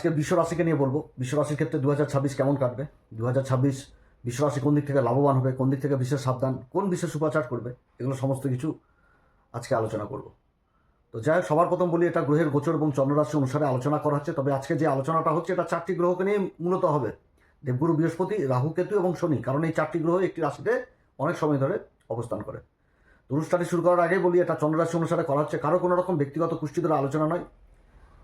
আজকে বিশ্ব রাশিকে নিয়ে বলব। বিশ্ব রাশির ক্ষেত্রে দু হাজার ছাব্বিশ কেমন কাটবে? দু হাজার বিশ্ব রাশি কোন দিক থেকে লাভবান হবে, কোন দিক থেকে বিশেষ সাবধান, কোন বিশেষ উপাচার করবে, এগুলো সমস্ত কিছু আজকে আলোচনা করব। তো যাই হোক, সবার প্রথম বলি, এটা গ্রহের গোচর এবং চন্দ্ররাশি অনুসারে আলোচনা করা হচ্ছে। তবে আজকে যে আলোচনাটা হচ্ছে, এটা চারটি গ্রহকে নিয়ে মূলত হবে। দেবগুরু বৃহস্পতি, রাহু, কেতু এবং শনি, কারণ এই চারটি গ্রহ একটি রাশিতে অনেক সময় ধরে অবস্থান করে। অনুষ্ঠানটি শুরু করার আগে বলি, এটা চন্দ্ররাশি অনুসারে করা হচ্ছে। কারও কোনো রকম ব্যক্তিগত কুষ্টি ধরে আলোচনা নয়।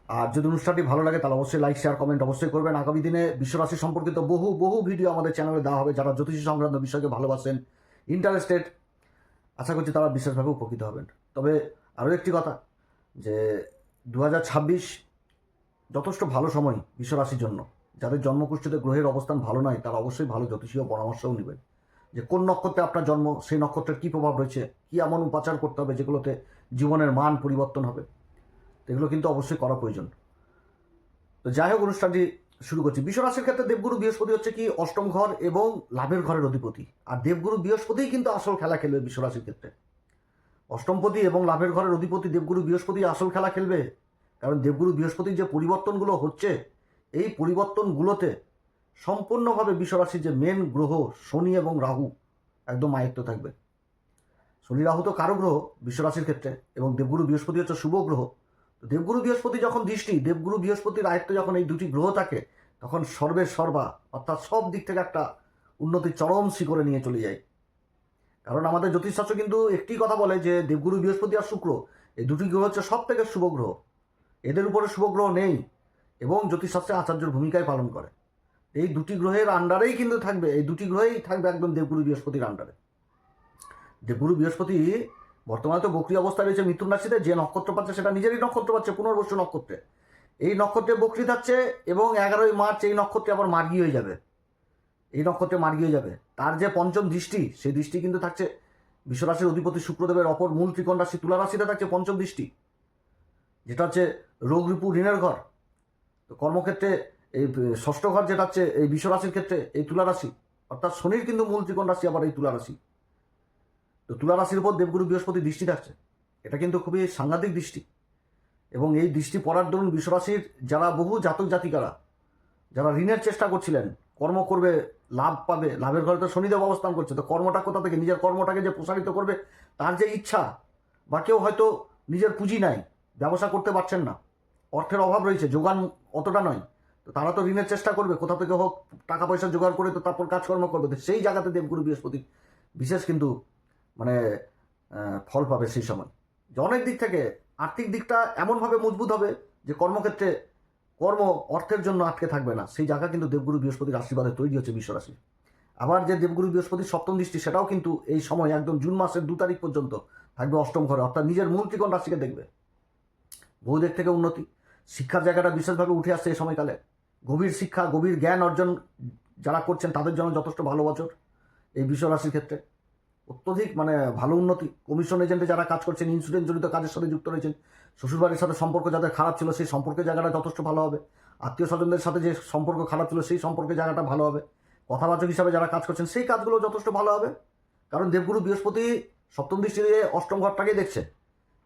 আর যদি অনুষ্ঠানটি ভালো লাগে, তাহলে অবশ্যই লাইক শেয়ার কমেন্ট অবশ্যই করবেন। আগামী দিনে বিশ্বরাশি সম্পর্কিত বহু বহু ভিডিও আমাদের চ্যানেলে দেওয়া হবে, যারা জ্যোতিষী সংক্রান্ত বিষয়কে ভালোবাসেন ইন্টারেস্টেড আশা করছি তারা বিশেষভাবে উপকৃত হবেন। তবে আরও একটি কথা, যে দু হাজার ছাব্বিশ যথেষ্ট ভালো সময় বিশ্বরাশির জন্য। যাদের জন্মকুষ্ঠিতে গ্রহের অবস্থান ভালো নয় তারা অবশ্যই ভালো জ্যোতিষীয় পরামর্শও নেবেন। যে কোন নক্ষত্রে আপনার জন্ম, সেই নক্ষত্রের কী প্রভাব রয়েছে, কী এমন উপাচার করতে হবে যেগুলোতে জীবনের মান পরিবর্তন হবে। এগুলো কিন্তু অবশ্যই করা প্রয়োজন। তো যাই হোক, অনুষ্ঠানটি শুরু করছি। বিশ্বরাশির ক্ষেত্রে দেবগুরু বৃহস্পতি হচ্ছে কি? অষ্টম ঘর এবং লাভের ঘরের অধিপতি। আর দেবগুরু বৃহস্পতিই কিন্তু আসল খেলা খেলবে বিশ্বরাশির ক্ষেত্রে। অষ্টমপতি এবং লাভের ঘরের অধিপতি দেবগুরু বৃহস্পতি আসল খেলা খেলবে। কারণ দেবগুরু বৃহস্পতির যে পরিবর্তনগুলো হচ্ছে, এই পরিবর্তনগুলোতে সম্পূর্ণভাবে বিশ্বরাশির যে মেন গ্রহ শনি এবং রাহু একদম আয়ত্ত থাকবে। শনি, রাহু তো কারও গ্রহ বিশ্বরাশির ক্ষেত্রে এবং দেবগুরু বৃহস্পতি হচ্ছে শুভ গ্রহ। দেবগুরু বৃহস্পতি যখন দৃষ্টি, দেবগুরু বৃহস্পতির আয়ত্ত যখন এই দুটি গ্রহ থাকে, তখন সর্বের সর্বা, অর্থাৎ সব দিক থেকে একটা উন্নতি চরম শিখরে নিয়ে চলে যায়। কারণ আমাদের জ্যোতিষশাস্ত্র কিন্তু একটি কথা বলে যে দেবগুরু বৃহস্পতি আর শুক্র, এই দুটি গ্রহ হচ্ছে সব থেকে শুভ গ্রহ। এদের উপরে শুভ গ্রহ নেই এবং জ্যোতিষশাস্ত্রে আচার্যর ভূমিকায় পালন করে। এই দুটি গ্রহের আন্ডারেই কিন্তু থাকবে, এই দুটি গ্রহেই থাকবে একদম দেবগুরু বৃহস্পতির আন্ডারে। দেবগুরু বৃহস্পতি বর্তমানে তো বক্রি অবস্থায় রয়েছে মিথুন রাশিতে যে নক্ষত্র পাচ্ছে সেটা নিজেরই নক্ষত্র পাচ্ছে, পুনর্বসু নক্ষত্রে। এই নক্ষত্রে বক্রি থাকছে এবং এগারোই মার্চ এই নক্ষত্রে আবার মার্গি হয়ে যাবে। এই নক্ষত্রে মার্গি হয়ে যাবে। তার যে পঞ্চম দৃষ্টি, সেই দৃষ্টি কিন্তু থাকছে বিশ্বরাশির অধিপতি শুক্রদেবের অপর মূল ত্রিকোণ রাশি, তুলা রাশিতে থাকছে পঞ্চম দৃষ্টি। যেটা হচ্ছে রোগ রিপু ঋণের ঘর। তো কর্মক্ষেত্রে এই ষষ্ঠ ঘর যেটা হচ্ছে এই বিশ্বরাশির ক্ষেত্রে এই তুলা রাশি। অর্থাৎ শনির কিন্তু মূল ত্রিকোণ রাশি, আবার এই তুলা রাশি। তো তুলা রাশির উপর দেবগুরু বৃহস্পতি দৃষ্টি থাকছে এটা কিন্তু খুবই সাংঘাতিক দৃষ্টি। এবং এই দৃষ্টি পড়ার দরুন বিশ্বরাশির যারা বহু জাতক জাতিকারা, যারা ঋণের চেষ্টা করছিলেন, কর্ম করবে, লাভ পাবে, লাভের ঘরে তো শনিদেব অবস্থান করছে, তো কর্মটা কোথা থেকে, নিজের কর্মটাকে যে প্রসারিত করবে, তার যে ইচ্ছা, বা কেউ হয়তো নিজের পুঁজি নাই, ব্যবসা করতে পারছেন না, অর্থের অভাব রয়েছে, যোগান অতটা নয়, তো তারা তো ঋণের চেষ্টা করবে, কোথা থেকে হোক, টাকা পয়সা জোগাড় করে তো তারপর কাজকর্ম করবে, তো সেই জায়গাতে দেবগুরু বৃহস্পতি, বিশেষ কিন্তু মানে ফল পাবে সেই সময়। যে অনেক দিক থেকে আর্থিক দিকটা এমনভাবে মজবুত হবে যে কর্মক্ষেত্রে কর্ম অর্থের জন্য আটকে থাকবে না। সেই জায়গা কিন্তু দেবগুরু বৃহস্পতির আশীর্বাদে তৈরি হচ্ছে বিশ্বরাশি। আবার যে দেবগুরু বৃহস্পতির সপ্তম দৃষ্টি, সেটাও কিন্তু এই সময় একদম জুন মাসের দু তারিখ পর্যন্ত থাকবে অষ্টম ঘরে। অর্থাৎ নিজের মূল ত্রিকোণ রাশিকে দেখবে। বহু দিক থেকে উন্নতি। শিক্ষার জায়গাটা বিশেষভাবে উঠে আসছে এই সময়কালে। গভীর শিক্ষা, গভীর জ্ঞান অর্জন যারা করছেন, তাদের জন্য যথেষ্ট ভালো বছর এই বিশ্বরাশির ক্ষেত্রে। অত্যধিক মানে ভালো উন্নতি। কমিশন এজেন্টে যারা কাজ করছেন ইন্স্যুরেন্স জড়িত কাজের সাথে যুক্ত রয়েছেন, শ্বশুরবাড়ির সাথে সম্পর্ক যাদের খারাপ ছিল, সেই সম্পর্কের জায়গাটা যথেষ্ট ভালো হবে। আত্মীয় স্বজনদের সাথে যে সম্পর্ক খারাপ ছিল, সেই সম্পর্কের জায়গাটা ভালো হবে। কথাবাচক হিসাবে যারা কাজ করছেন, সেই কাজগুলো যথেষ্ট ভালো হবে। কারণ দেবগুরু বৃহস্পতি সপ্তম দৃষ্টি দিয়ে অষ্টম ঘরটাকেই দেখছে।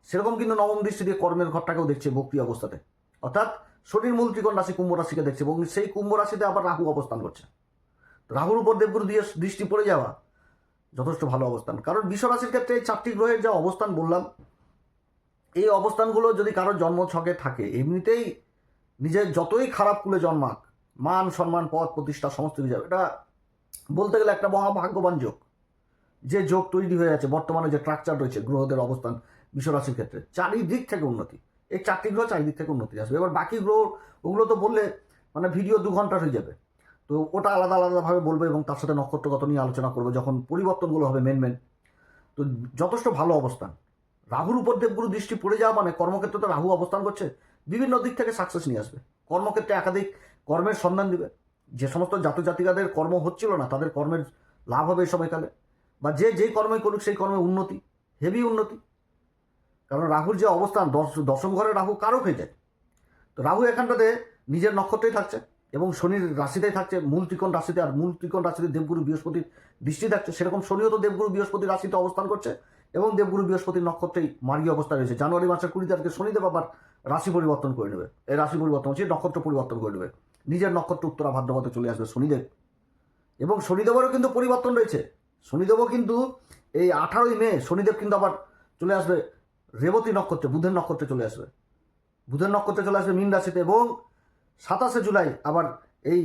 সেরকম কিন্তু নবম দৃষ্টি দিয়ে কর্মের ঘরটাকেও দেখছে বক্রি অবস্থাতে। অর্থাৎ শনির মূল ত্রিকোণ রাশি কুম্ভ রাশিকে দেখছে এবং সেই কুম্ভ রাশিতে আবার রাহু অবস্থান করছে। রাহুর উপর দেবগুরু দিয়ে দৃষ্টি পড়ে যাওয়া যথেষ্ট ভালো অবস্থান। কারণ বিশ্বরাশির ক্ষেত্রে এই চারটি গ্রহের যা অবস্থান বললাম, এই অবস্থানগুলো যদি কারোর জন্ম ছকে থাকে, এমনিতেই নিজের যতই খারাপ কুলে জন্মাক, মান, সম্মান পদ প্রতিষ্ঠা, সমস্ত কিছু যাবে এটা বলতে গেলে একটা মহাভাগ্যবান যোগ। যে যোগ তৈরি হয়ে আছে, বর্তমানে যে স্ট্রাকচার রয়েছে, গ্রহদের অবস্থান বিশ্বরাশির ক্ষেত্রে, চারিদিক থেকে উন্নতি। এই চারটি গ্রহ চারিদিক থেকে উন্নতি আসবে। এবার বাকি গ্রহ, ওগুলো তো বললে মানে ভিডিও দু ঘণ্টা হয়ে যাবে। তো ওটা আলাদা আলাদাভাবে বলব এবং তার সাথে নক্ষত্রগত নিয়ে আলোচনা করব যখন পরিবর্তনগুলো হবে মেন মেন তো যথেষ্ট ভালো অবস্থান। রাহুর উপর দেবগুরু দৃষ্টি পড়ে যাওয়া মানে কর্মক্ষেত্রে তো রাহু অবস্থান করছে, বিভিন্ন দিক থেকে সাকসেস নিয়ে আসবে। কর্মক্ষেত্রে একাধিক কর্মের সন্ধান দিবে। যে সমস্ত জাতক জাতিকাদের কর্ম হচ্ছিল না, তাদের কর্মের লাভ হবে এই সময়কালে। বা যে যেই কর্মই করুক, সেই কর্মে উন্নতি হেভি উন্নতি। কারণ রাহুর যে অবস্থান, দশ দশম ঘরে রাহু কারক হয়ে যায়। তো রাহু এখানটাতে নিজের নক্ষত্রেই থাকছে। এবং শনির রাশিতেই থাকছে মূল ত্রিকোণ রাশিতে আর মূল ত্রিকোণ রাশিতে দেবগুরু বৃহস্পতির দৃষ্টি থাকছে। সেরকম শনিও তো দেবগুরু বৃহস্পতির রাশিতে অবস্থান করছে এবং দেবগুরু বৃহস্পতির নক্ষত্রেই মার্গী অবস্থা রয়েছে। জানুয়ারি মাসের কুড়ি তারিখে শনিদেব আবার রাশি পরিবর্তন করে নেবে। এই রাশি পরিবর্তন হচ্ছে নক্ষত্র পরিবর্তন করে নেবে। নিজের নক্ষত্র উত্তরা ভাদ্রপথে চলে আসবে শনিদেব। এবং শনিদেবেরও কিন্তু পরিবর্তন রয়েছে। শনিদেবও কিন্তু এই আঠারোই মে শনিদেব কিন্তু আবার চলে আসবে রেবতী নক্ষত্রে, বুধের নক্ষত্রে চলে আসবে। বুধের নক্ষত্রে চলে আসবে মীন রাশিতে এবং সাতাশে জুলাই আবার এই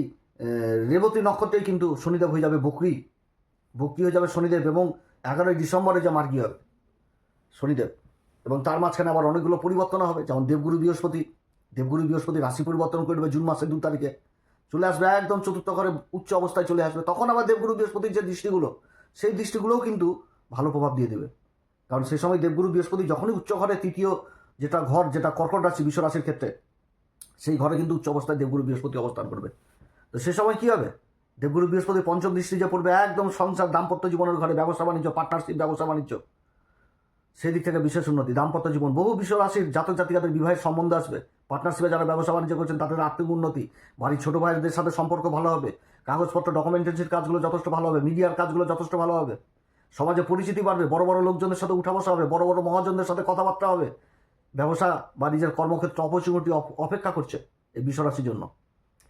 রেবতী নক্ষত্রেই কিন্তু শনিদেব হয়ে যাবে বকরি। বকরি হয়ে যাবে শনিদেব এবং এগারোই ডিসেম্বরে যা মার্গী হবে শনিদেব। এবং তার মাঝখানে আবার অনেকগুলো পরিবর্তন হবে, যেমন দেবগুরু বৃহস্পতি। দেবগুরু বৃহস্পতি রাশি পরিবর্তন করবে জুন মাসের দু তারিখে। চলে আসবে একদম চতুর্থ ঘরে উচ্চ অবস্থায় চলে আসবে। তখন আবার দেবগুরু বৃহস্পতির যে দৃষ্টিগুলো, সেই দৃষ্টিগুলোও কিন্তু ভালো প্রভাব দিয়ে দেবে। কারণ সেই সময় দেবগুরু বৃহস্পতি যখনই উচ্চ ঘরে তৃতীয় যেটা ঘর, যেটা কর্কট রাশি বিশ্ব রাশির ক্ষেত্রে সেই ঘরে কিন্তু উচ্চ অবস্থায় দেবগুরু বৃহস্পতি অবস্থান করবে। তো সে সময় কি হবে? দেবগুরু বৃহস্পতি পঞ্চম দৃষ্টি যে পড়বে, একদম সংসার দাম্পত্য জীবনের ঘরে ব্যবসা বাণিজ্য পার্টনারশিপ ব্যবসা বাণিজ্য। সেই দিক থেকে বিশেষ উন্নতি, দাম্পত্য জীবন। বহু বিশ্ব রাশির জাতক জাতিকাদের বিবাহের সম্বন্ধ আসবে। পার্টনারশিপে যারা ব্যবসা বাণিজ্য করছেন, তাদের আর্থিক উন্নতি, বাড়ির ছোট ভাইদের সাথে সম্পর্ক ভালো হবে। কাগজপত্র ডকুমেন্টেন্সির কাজগুলো যথেষ্ট ভালো হবে মিডিয়ার কাজগুলো যথেষ্ট ভালো হবে। সমাজে পরিচিতি বাড়বে, বড় বড় লোকজনের সাথে উঠা বসা হবে, বড় বড় মহাজনদের সাথে কথাবার্তা হবে। ব্যবসা বা নিজের কর্মক্ষেত্রে অপরচুনিটি অপেক্ষা করছে এই বিশ্বরাশির জন্য।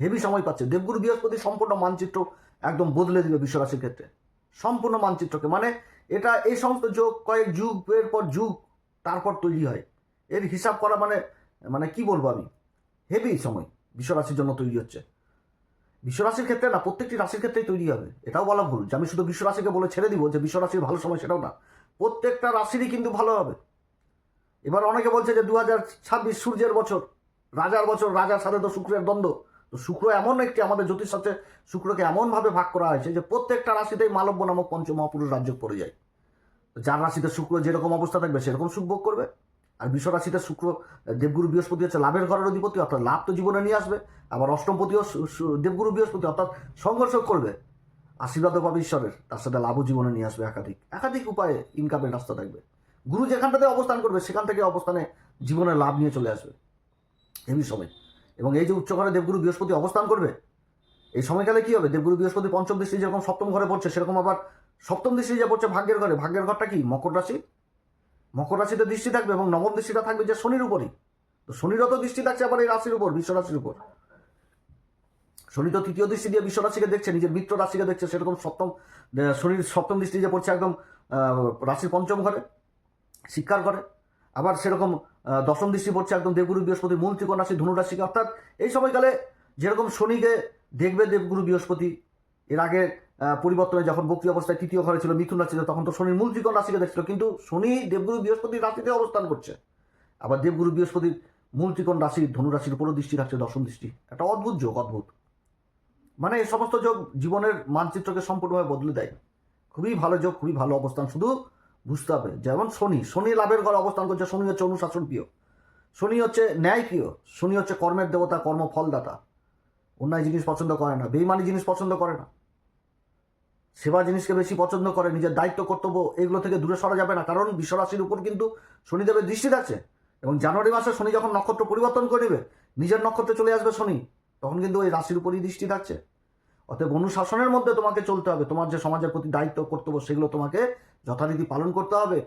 হেভি সময় পাচ্ছে। দেবগুরু বৃহস্পতি সম্পূর্ণ মানচিত্র একদম বদলে দিবে বিশ্বরাশির ক্ষেত্রে। সম্পূর্ণ মানচিত্রকে। মানে এটা এই সমস্ত যোগ, কয়েক যুগের পর যুগ, তারপর তৈরি হয়। এর হিসাব করা মানে মানে কি বলব আমি? হেভি সময় বিশ্বরাশির জন্য তৈরি হচ্ছে। বিশ্বরাশির ক্ষেত্রে না, প্রত্যেকটি রাশির ক্ষেত্রেই তৈরি হবে। এটাও বলা ভুল। যে আমি শুধু বিশ্বরাশিকে বলে ছেড়ে দিব যে বিশ্বরাশির ভালো সময় সেটাও না। প্রত্যেকটা রাশিরই কিন্তু ভালো হবে। এবার অনেকে বলছে যে দু হাজার ছাব্বিশ সূর্যের বছর, রাজার বছর, রাজার সাথে তো শুক্রের দ্বন্দ্ব। তো শুক্র এমন একটি আমাদের জ্যোতিষশাস্ত্রে শুক্রকে এমনভাবে ভাগ করা হয়েছে যে প্রত্যেকটা রাশিতেই মালব্য নামক পঞ্চমহাপুরুষ রাজ্য পড়ে যায়। যার রাশিতে শুক্র যেরকম অবস্থা থাকবে, সেরকম সুখ ভোগ করবে। আর বিশ্ব রাশিতে শুক্র, দেবগুরু বৃহস্পতি হচ্ছে লাভের ঘরের অধিপতি, অর্থাৎ লাভ তো জীবনে নিয়ে আসবে। আবার অষ্টমপতিও দেবগুরু বৃহস্পতি, অর্থাৎ সংঘর্ষ করবে। আশীর্বাদও পাবে ঈশ্বরের, তার সাথে লাভও জীবনে নিয়ে আসবে একাধিক একাধিক উপায়ে ইনকামের রাস্তা থাকবে। গুরু যেখানটাতে অবস্থান করবে, সেখান থেকে অবস্থানে জীবনের লাভ নিয়ে চলে আসবে। এমনি সময়। এবং এই যে উচ্চ ঘরে দেবগুরু বৃহস্পতি অবস্থান করবে, এই সময়কালে কি হবে? দেবগুরু বৃহস্পতি পঞ্চম দৃষ্টি যেরকম সপ্তম ঘরে পড়ছে, সেরকম আবার সপ্তম দৃষ্টি যে পড়ছে ভাগ্যের ঘরে, ভাগ্যের ঘরটা কি? মকর রাশি। মকর রাশিতে দৃষ্টি থাকবে এবং নবম দৃষ্টিটা থাকবে যে শনির উপরই। তো শনিরও তো দৃষ্টি থাকছে আবার এই রাশির উপর, বিশ্ব রাশির উপর। শনি তো তৃতীয় দৃষ্টি দিয়ে বিশ্ব রাশিকে দেখছে, নিজের মিত্র রাশিকে দেখছে, সেরকম সপ্তম শনির সপ্তম দৃষ্টি যে পড়ছে একদম রাশির পঞ্চম ঘরে। শিক্ষার করে। আবার সেরকম দশম দৃষ্টি পড়ছে একদম দেবগুরু বৃহস্পতি মূল ত্রিকোণ রাশি ধনু রাশিকে অর্থাৎ এই সময়কালে যেরকম শনিকে দেখবে দেবগুরু বৃহস্পতি এর আগে পরিবর্তনে যখন বক্রি অবস্থায় তৃতীয় ঘরে ছিল মিথুন রাশি ছিল, তখন তো শনির মূল ত্রিকোণ রাশিকে দেখছিল। কিন্তু শনি দেবগুরু বৃহস্পতি রাশিতে অবস্থান করছে। আবার দেবগুরু বৃহস্পতির মূল ত্রিকোণ রাশি ধনুরাশির উপরও দৃষ্টি রাখছে দশম দৃষ্টি। একটা অদ্ভুত যোগ অদ্ভুত। মানে এই সমস্ত যোগ জীবনের মানচিত্রকে সম্পূর্ণভাবে বদলে দেয়। খুবই ভালো যোগ খুবই ভালো অবস্থান। শুধু বুঝতে হবে। যেমন শনি শনি লাভের ঘরে অবস্থান করছে, শনি হচ্ছে অনুশাসন প্রিয় শনি হচ্ছে ন্যায় প্রিয় শনি হচ্ছে কর্মের দেবতা, কর্ম ফলদাতা। অন্যায় জিনিস পছন্দ করে না, বেইমানি জিনিস পছন্দ করে না। সেবা জিনিসকে বেশি পছন্দ করে, নিজের দায়িত্ব, কর্তব্য, এগুলো থেকে দূরে সরা যাবে না। কারণ বিশ্বরাশির উপর কিন্তু শনিদেবের দৃষ্টি থাকছে এবং জানুয়ারি মাসে শনি যখন নক্ষত্র পরিবর্তন করে নিজের নক্ষত্রে চলে আসবে শনি, তখন কিন্তু ওই রাশির উপরই দৃষ্টি থাকছে। অতএব অনুশাসনের মধ্যে তোমাকে চলতে হবে। তোমার যে সমাজের প্রতি দায়িত্ব, কর্তব্য, সেগুলো তোমাকে যথারীতি পালন করতে হবে।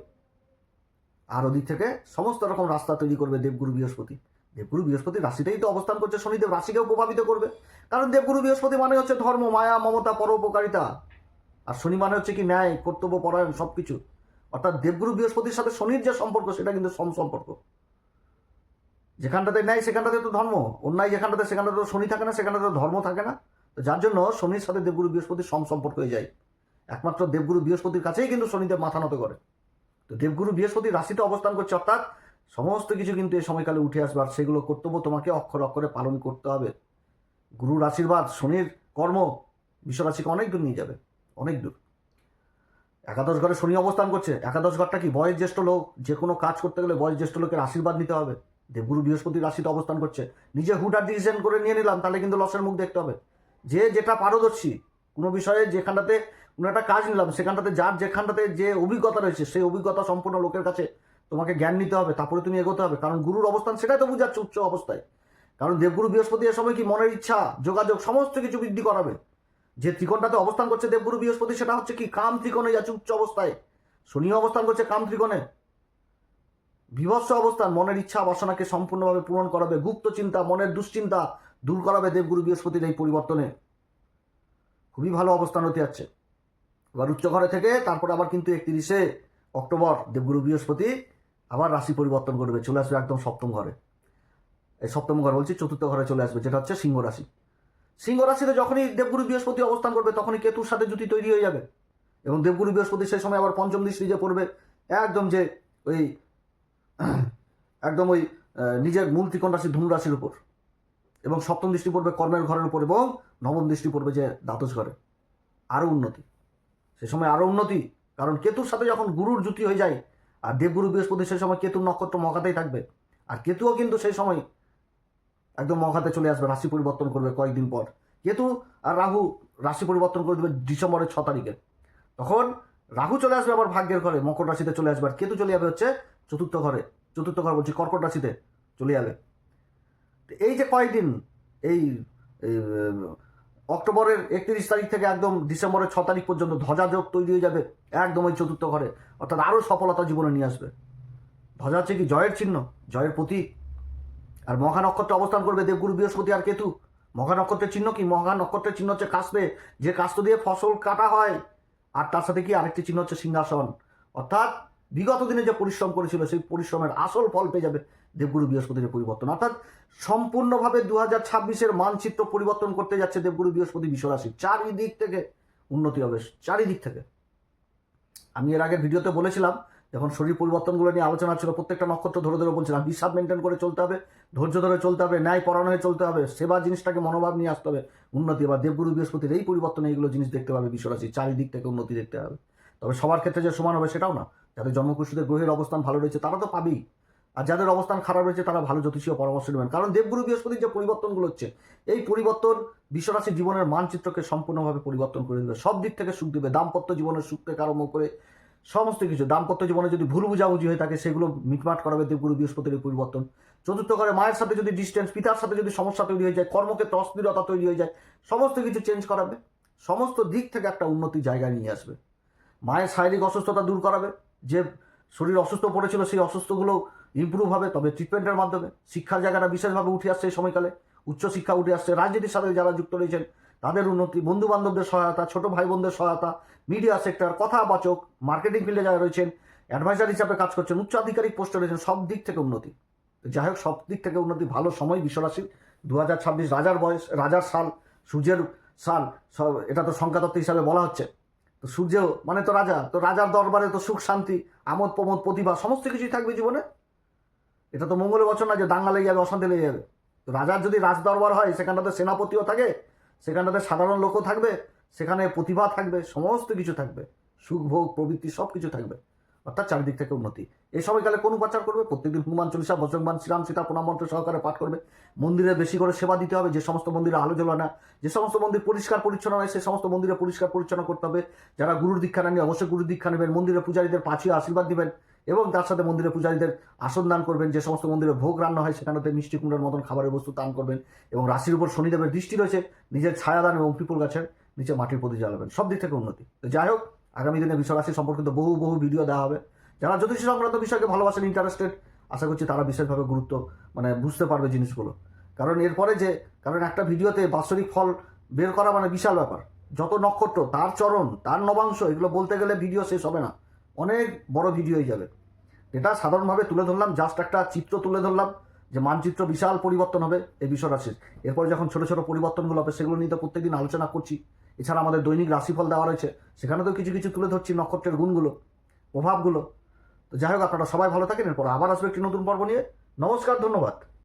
আর ওদিক থেকে সমস্ত রকম রাস্তা তৈরি করবে দেবগুরু বৃহস্পতি। দেবগুরু বৃহস্পতি রাশিতেই তো অবস্থান করছে, শনিদেব রাশিকেও প্রভাবিত করবে। কারণ দেবগুরু বৃহস্পতি মানে হচ্ছে ধর্ম, মায়া, মমতা পরোপকারিতা আর শনি মানে হচ্ছে কি ন্যায়, কর্তব্য, পরায়ণ সব কিছু অর্থাৎ দেবগুরু বৃহস্পতির সাথে শনির যে সম্পর্ক, সেটা কিন্তু সম সম্পর্ক। যেখানটাতে ন্যায়, সেখানটাতে তো ধর্ম। অন্যায় যেখানটাতে সেখানটাতে তো শনি থাকে না সেখানটাতে তো ধর্ম থাকে না। যার জন্য শনির সাথে দেবগুরু বৃহস্পতির সম সম্পর্ক হয়ে যায়। একমাত্র দেবগুরু বৃহস্পতির কাছেই কিন্তু শনিদেব মাথা নত করে। তো দেবগুরু বৃহস্পতি রাশিতে অবস্থান করছে, অর্থাৎ সমস্ত কিছু কিন্তু এই সময়কালে উঠে আসবে আর সেগুলো কর্তব্য তোমাকে অক্ষর অক্ষরে পালন করতে হবে। গুরুর আশীর্বাদ, শনির কর্ম বিশ্বরাশিকে অনেক দূর নিয়ে যাবে, অনেক দূর। একাদশ ঘরে শনি অবস্থান করছে, একাদশ ঘরটা কি বয়স জ্যেষ্ঠ লোক? যে কোনো কাজ করতে গেলে বয়স জ্যেষ্ঠ লোকের আশীর্বাদ নিতে হবে। দেবগুরু বৃহস্পতি রাশিতে অবস্থান করছে, নিজে হুটার ডিসিশন করে নিয়ে নিলাম, তাহলে কিন্তু লসের মুখ দেখতে হবে। যে যেটা পারদর্শী, কোনো বিষয়ে যেখানটাতে কোনো একটা কাজ নিলাম, সেখানটাতে যার যেখানটাতে যে অভিজ্ঞতা রয়েছে, সেই অভিজ্ঞতা সম্পূর্ণ লোকের কাছে তোমাকে জ্ঞান নিতে হবে, তারপরে তুমি এগোতে হবে। কারণ গুরুর অবস্থান সেটাই তো বুঝাচ্ছে উচ্চ অবস্থায়। কারণ দেবগুরু বৃহস্পতি এর সময় কি মনের ইচ্ছা, যোগাযোগ সমস্ত কিছু বৃদ্ধি করাবে? যে ত্রিকোণটাতে অবস্থান করছে দেবগুরু বৃহস্পতি, সেটা হচ্ছে কি? কাম ত্রিকোণে যাচ্ছে উচ্চ অবস্থায়। শনি অবস্থান করছে কাম ত্রিকোণে। বিভৎস অবস্থান, মনের ইচ্ছা, বাসনাকে সম্পূর্ণভাবে পূরণ করাবে। গুপ্ত চিন্তা, মনের দুশ্চিন্তা দূর করাবে দেবগুরু বৃহস্পতির এই পরিবর্তনে। খুবই ভালো অবস্থান হতে যাচ্ছে। এবার উচ্চ ঘরে থেকে তারপর আবার কিন্তু একত্রিশে অক্টোবর দেবগুরু বৃহস্পতি আবার রাশি পরিবর্তন করবে, চলে আসবে একদম সপ্তম ঘরে। এই সপ্তম ঘর বলছি, চতুর্থ ঘরে চলে আসবে, যেটা হচ্ছে সিংহ রাশি। সিংহ রাশিতে যখনই দেবগুরু বৃহস্পতি অবস্থান করবে, তখনই কেতুর সাথে জুতি তৈরি হয়ে যাবে। এবং দেবগুরু বৃহস্পতি সেই সময় আবার পঞ্চম দৃষ্টি যে পড়বে, একদম যে ওই, একদম ওই নিজের মূল ত্রিকোণ রাশি, ধনু রাশির উপর। এবং সপ্তম দৃষ্টি পড়বে কর্মের ঘরের উপর এবং নবম দৃষ্টি পড়বে যে দ্বাদশ ঘরে। আরও উন্নতি। সে সময় আরও উন্নতি, কারণ কেতুর সাথে যখন গুরুর জুতি হয়ে যায়, আর দেবগুরু বৃহস্পতি সেই সময় কেতুর নক্ষত্র মখাতেই থাকবে, আর কেতুও কিন্তু সেই সময় একদম মখাতে চলে আসবে, রাশি পরিবর্তন করবে কয়েকদিন পর। কেতু আর রাহু রাশি পরিবর্তন করে দেবে ডিসেম্বরের ছ তারিখে। তখন রাহু চলে আসবে আবার ভাগ্যের ঘরে, মকর রাশিতে চলে আসবে, আর কেতু চলে যাবে হচ্ছে চতুর্থ ঘরে। চতুর্থ ঘর বলছি কর্কট রাশিতে চলে যাবে। এই যে কয়েকদিন এই এই, অক্টোবরের একত্রিশ তারিখ থেকে একদম ডিসেম্বরের ছ তারিখ পর্যন্ত ধ্বজাযোগ তৈরি হয়ে যাবে একদম ওই চতুর্থ ঘরে। অর্থাৎ আরও সফলতা জীবনে নিয়ে আসবে। ধ্বজা হচ্ছে কি? জয়ের চিহ্ন জয়ের প্রতীক। আর মহা নক্ষত্রে অবস্থান করবে দেবগুরু বৃহস্পতি আর কেতু। মহা নক্ষত্রের চিহ্ন কি? মহা নক্ষত্রের চিহ্ন হচ্ছে কাস্তে যে কাস্ত দিয়ে ফসল কাটা হয় আর তার সাথে কি আরেকটি চিহ্ন হচ্ছে সিংহাসন। অর্থাৎ বিগত দিনে যে পরিশ্রম করেছিল সেই পরিশ্রমের আসল ফল পেয়ে যাবে দেবগুরু বৃহস্পতির পরিবর্তন। অর্থাৎ সম্পূর্ণভাবে দু হাজার ছাব্বিশের মানচিত্র পরিবর্তন করতে যাচ্ছে দেবগুরু বৃহস্পতি বিশ্বরাশি। চারিদিক থেকে উন্নতি হবে, চারিদিক থেকে। আমি এর আগের ভিডিওতে বলেছিলাম, যখন শরীর পরিবর্তনগুলো নিয়ে আলোচনা ছিল, প্রত্যেকটা নক্ষত্র ধরে ধরে বলছিলাম, হিসাব মেনটেন করে চলতে হবে, ধৈর্য ধরে চলতে হবে, ন্যায় পরায়ণ হয়ে চলতে হবে, সেবা জিনিসটাকে মনোভাব নিয়ে আসতে হবে, উন্নতি। বা দেবগুরু বৃহস্পতির এই পরিবর্তনে এইগুলো জিনিস দেখতে পাবে বিশ্বরাশি, চারিদিক থেকে উন্নতি দেখতে হবে। তবে সবার ক্ষেত্রে যে সমান হবে সেটাও না। যাদের জন্মকুষ্ঠীতে গ্রহের অবস্থান ভালো রয়েছে, তারা তো পাবেই। আর যাদের অবস্থান খারাপ রয়েছে, তারা ভালো জ্যোতিষীয় পরামর্শ নেবেন। কারণ দেবগুরু বৃহস্পতির যে পরিবর্তনগুলো হচ্ছে, এই পরিবর্তন বিশ্বরাশির জীবনের মানচিত্রকে সম্পূর্ণভাবে পরিবর্তন করে দেবে। সব দিক থেকে সুখ দেবে। দাম্পত্য জীবনের সুখ থেকে আরম্ভ করে সমস্ত কিছু। দাম্পত্য জীবনে যদি ভুল বুঝাবুঝি হয়ে থাকে, সেগুলো মিটমাট করাবে দেবগুরু বৃহস্পতির পরিবর্তন। চতুর্থ ঘরে মায়ের সাথে যদি ডিস্টেন্স পিতার সাথে যদি সমস্যা তৈরি হয়ে যায়, কর্মক্ষেত্রে অস্থিরতা তৈরি হয়ে যায়, সমস্ত কিছু চেঞ্জ করাবে। সমস্ত দিক থেকে একটা উন্নতি জায়গায় নিয়ে আসবে। মায়ের শারীরিক অসুস্থতা দূর করাবে। যে শরীর অসুস্থ পড়েছিল, সেই অসুস্থগুলো ইমপ্রুভ হবে, তবে ট্রিটমেন্টের মাধ্যমে শিক্ষার জায়গাটা বিশেষভাবে উঠে আসছে এই সময়কালে। উচ্চশিক্ষা উঠে আসছে, রাজনীতির সাথে যারা যুক্ত রয়েছেন, তাদের উন্নতি বন্ধু বান্ধবদের সহায়তা, ছোট ভাই বোনদের সহায়তা মিডিয়া সেক্টর কথাবাচক মার্কেটিং ফিল্ডে যারা রয়েছেন অ্যাডভাইজার হিসাবে কাজ করছেন, উচ্চ আধিকারিক পোস্টে রয়েছেন, সব দিক থেকে উন্নতি। যাই হোক, সব দিক থেকে উন্নতি, ভালো সময় বিশ্বরাশির দু হাজার ছাব্বিশ, রাজার বয়স, রাজার সাল, সূর্যের সাল, সব, এটা তো সংখ্যাতত্ত্ব হিসাবে বলা হচ্ছে। তো সূর্য মানে তো রাজা, তো রাজার দরবারে তো সুখ, শান্তি আমোদ প্রমোদ প্রতিভা, সমস্ত কিছুই থাকবে জীবনে। এটা তো মঙ্গলের বছর না যে দাঙ্গা লেগে যাবে, অশান্তি লেগে যাবে। তো রাজার যদি রাজ দরবার হয়, সেখানটাতে সেনাপতিও থাকে, সেখানটাতে সাধারণ লোকও থাকবে, সেখানে প্রতিভা থাকবে, সমস্ত কিছু থাকবে, সুখ, ভোগ, প্রবৃত্তি সব কিছু থাকবে। অর্থাৎ চারিদিক থেকে উন্নতি। এই সময়কালে কোন উপাচার করবে? প্রত্যেকদিন হনুমান চল্লিশা বজরংবান শ্রীরাম সীতা প্রণাম মন্ত্র সহকারে পাঠ করবে। মন্দিরে বেশি করে সেবা দিতে হবে, যে সমস্ত মন্দিরে আলো জ্বলে না, যে সমস্ত মন্দির পরিষ্কার পরিচ্ছন্ন নয় সে সমস্ত মন্দিরে পরিষ্কার পরিচ্ছন্ন করতে হবে। যারা গুরুর দীক্ষা নেননি, অবশ্যই গুরুর দীক্ষা নেবেন, মন্দিরে পূজারীদের পাঁচিয়ে আশীর্বাদ দিবেন। এবং তার সাথে মন্দিরে পূজারীদের আসন দান করবেন, যে সমস্ত মন্দিরে ভোগ রান্না হয় সেখানেতে মিষ্টি কুমড়োর মতন খাবারের বস্তু দান করবেন এবং রাশির উপর শনিদেবের দৃষ্টি রয়েছে, নিজের ছায়াদান এবং পিপুল গাছের নিচে মাটির প্রতি জ্বালাবেন। সব দিক থেকে উন্নতি। তো যাই হোক, আগামী দিনে বিশ্বরাশি সম্পর্কিত বহু বহু ভিডিও দেওয়া হবে। যারা জ্যোতিষ সংক্রান্ত বিষয়কে ভালোবাসেন ইন্টারেস্টেড আশা করছি তারা বিশেষভাবে গুরুত্ব মানে বুঝতে পারবে জিনিসগুলো। কারণ এরপরে যে, কারণ একটা ভিডিওতে বাৎসরিক ফল বের করা মানে বিশাল ব্যাপার। যত নক্ষত্র, তার চরণ, তার নবাংশ, এগুলো বলতে গেলে ভিডিও শেষ হবে না। অনেক বড় ভিডিও হয়ে যাবে। এটা সাধারণভাবে তুলে ধরলাম জাস্ট একটা চিত্র তুলে ধরলাম যে মানচিত্র বিশাল পরিবর্তন হবে, এই বিষয় রাশির এরপরে যখন ছোটো ছোটো পরিবর্তনগুলো হবে, সেগুলো নিয়ে তো প্রত্যেকদিন আলোচনা করছি। এছাড়া আমাদের দৈনিক রাশিফল দেওয়া রয়েছে সেখানে তো কিছু কিছু তুলে ধরছি নক্ষত্রের গুণগুলো, প্রভাবগুলো। তো যাই হোক, আপনারা সবাই ভালো থাকেন, এরপর আবার আসবে একটি নতুন পর্ব নিয়ে। নমস্কার, ধন্যবাদ।